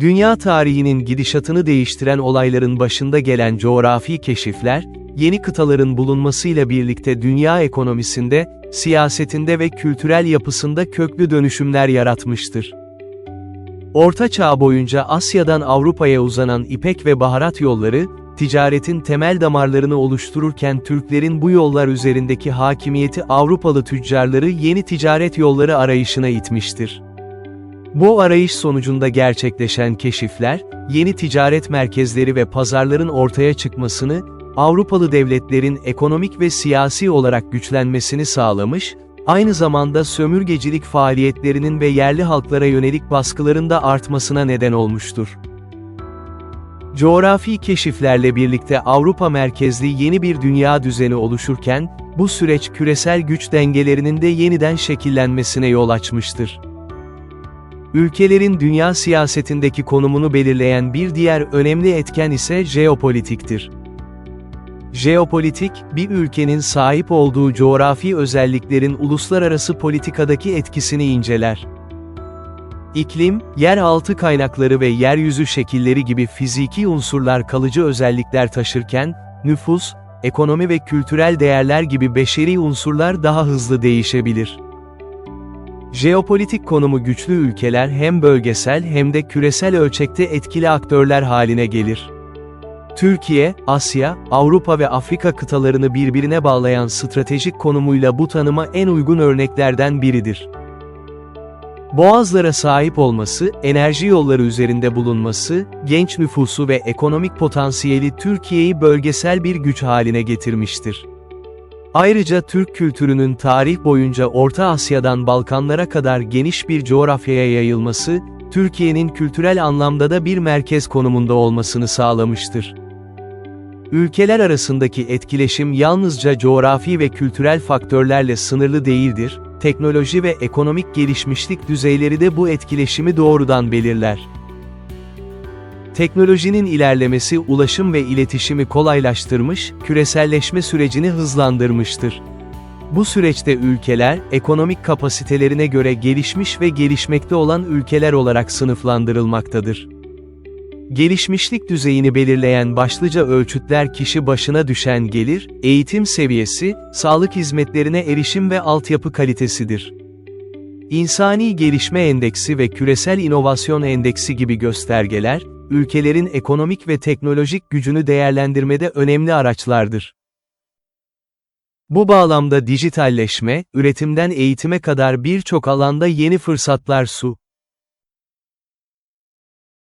Dünya tarihinin gidişatını değiştiren olayların başında gelen coğrafi keşifler, yeni kıtaların bulunmasıyla birlikte dünya ekonomisinde, siyasetinde ve kültürel yapısında köklü dönüşümler yaratmıştır. Orta Çağ boyunca Asya'dan Avrupa'ya uzanan ipek ve baharat yolları, ticaretin temel damarlarını oluştururken Türklerin bu yollar üzerindeki hakimiyeti Avrupalı tüccarları yeni ticaret yolları arayışına itmiştir. Bu arayış sonucunda gerçekleşen keşifler, yeni ticaret merkezleri ve pazarların ortaya çıkmasını, Avrupalı devletlerin ekonomik ve siyasi olarak güçlenmesini sağlamış, aynı zamanda sömürgecilik faaliyetlerinin ve yerli halklara yönelik baskıların da artmasına neden olmuştur. Coğrafi keşiflerle birlikte Avrupa merkezli yeni bir dünya düzeni oluşurken, bu süreç küresel güç dengelerinin de yeniden şekillenmesine yol açmıştır. Ülkelerin dünya siyasetindeki konumunu belirleyen bir diğer önemli etken ise jeopolitiktir. Jeopolitik, bir ülkenin sahip olduğu coğrafi özelliklerin uluslararası politikadaki etkisini inceler. İklim, yeraltı kaynakları ve yeryüzü şekilleri gibi fiziki unsurlar kalıcı özellikler taşırken, nüfus, ekonomi ve kültürel değerler gibi beşeri unsurlar daha hızlı değişebilir. Jeopolitik konumu güçlü ülkeler hem bölgesel hem de küresel ölçekte etkili aktörler haline gelir. Türkiye, Asya, Avrupa ve Afrika kıtalarını birbirine bağlayan stratejik konumuyla bu tanıma en uygun örneklerden biridir. Boğazlara sahip olması, enerji yolları üzerinde bulunması, genç nüfusu ve ekonomik potansiyeli Türkiye'yi bölgesel bir güç haline getirmiştir. Ayrıca Türk kültürünün tarih boyunca Orta Asya'dan Balkanlara kadar geniş bir coğrafyaya yayılması, Türkiye'nin kültürel anlamda da bir merkez konumunda olmasını sağlamıştır. Ülkeler arasındaki etkileşim yalnızca coğrafi ve kültürel faktörlerle sınırlı değildir, teknoloji ve ekonomik gelişmişlik düzeyleri de bu etkileşimi doğrudan belirler. Teknolojinin ilerlemesi ulaşım ve iletişimi kolaylaştırmış, küreselleşme sürecini hızlandırmıştır. Bu süreçte ülkeler, ekonomik kapasitelerine göre gelişmiş ve gelişmekte olan ülkeler olarak sınıflandırılmaktadır. Gelişmişlik düzeyini belirleyen başlıca ölçütler kişi başına düşen gelir, eğitim seviyesi, sağlık hizmetlerine erişim ve altyapı kalitesidir. İnsani Gelişme Endeksi ve Küresel İnovasyon Endeksi gibi göstergeler, ülkelerin ekonomik ve teknolojik gücünü değerlendirmede önemli araçlardır. Bu bağlamda dijitalleşme, üretimden eğitime kadar birçok alanda yeni fırsatlar su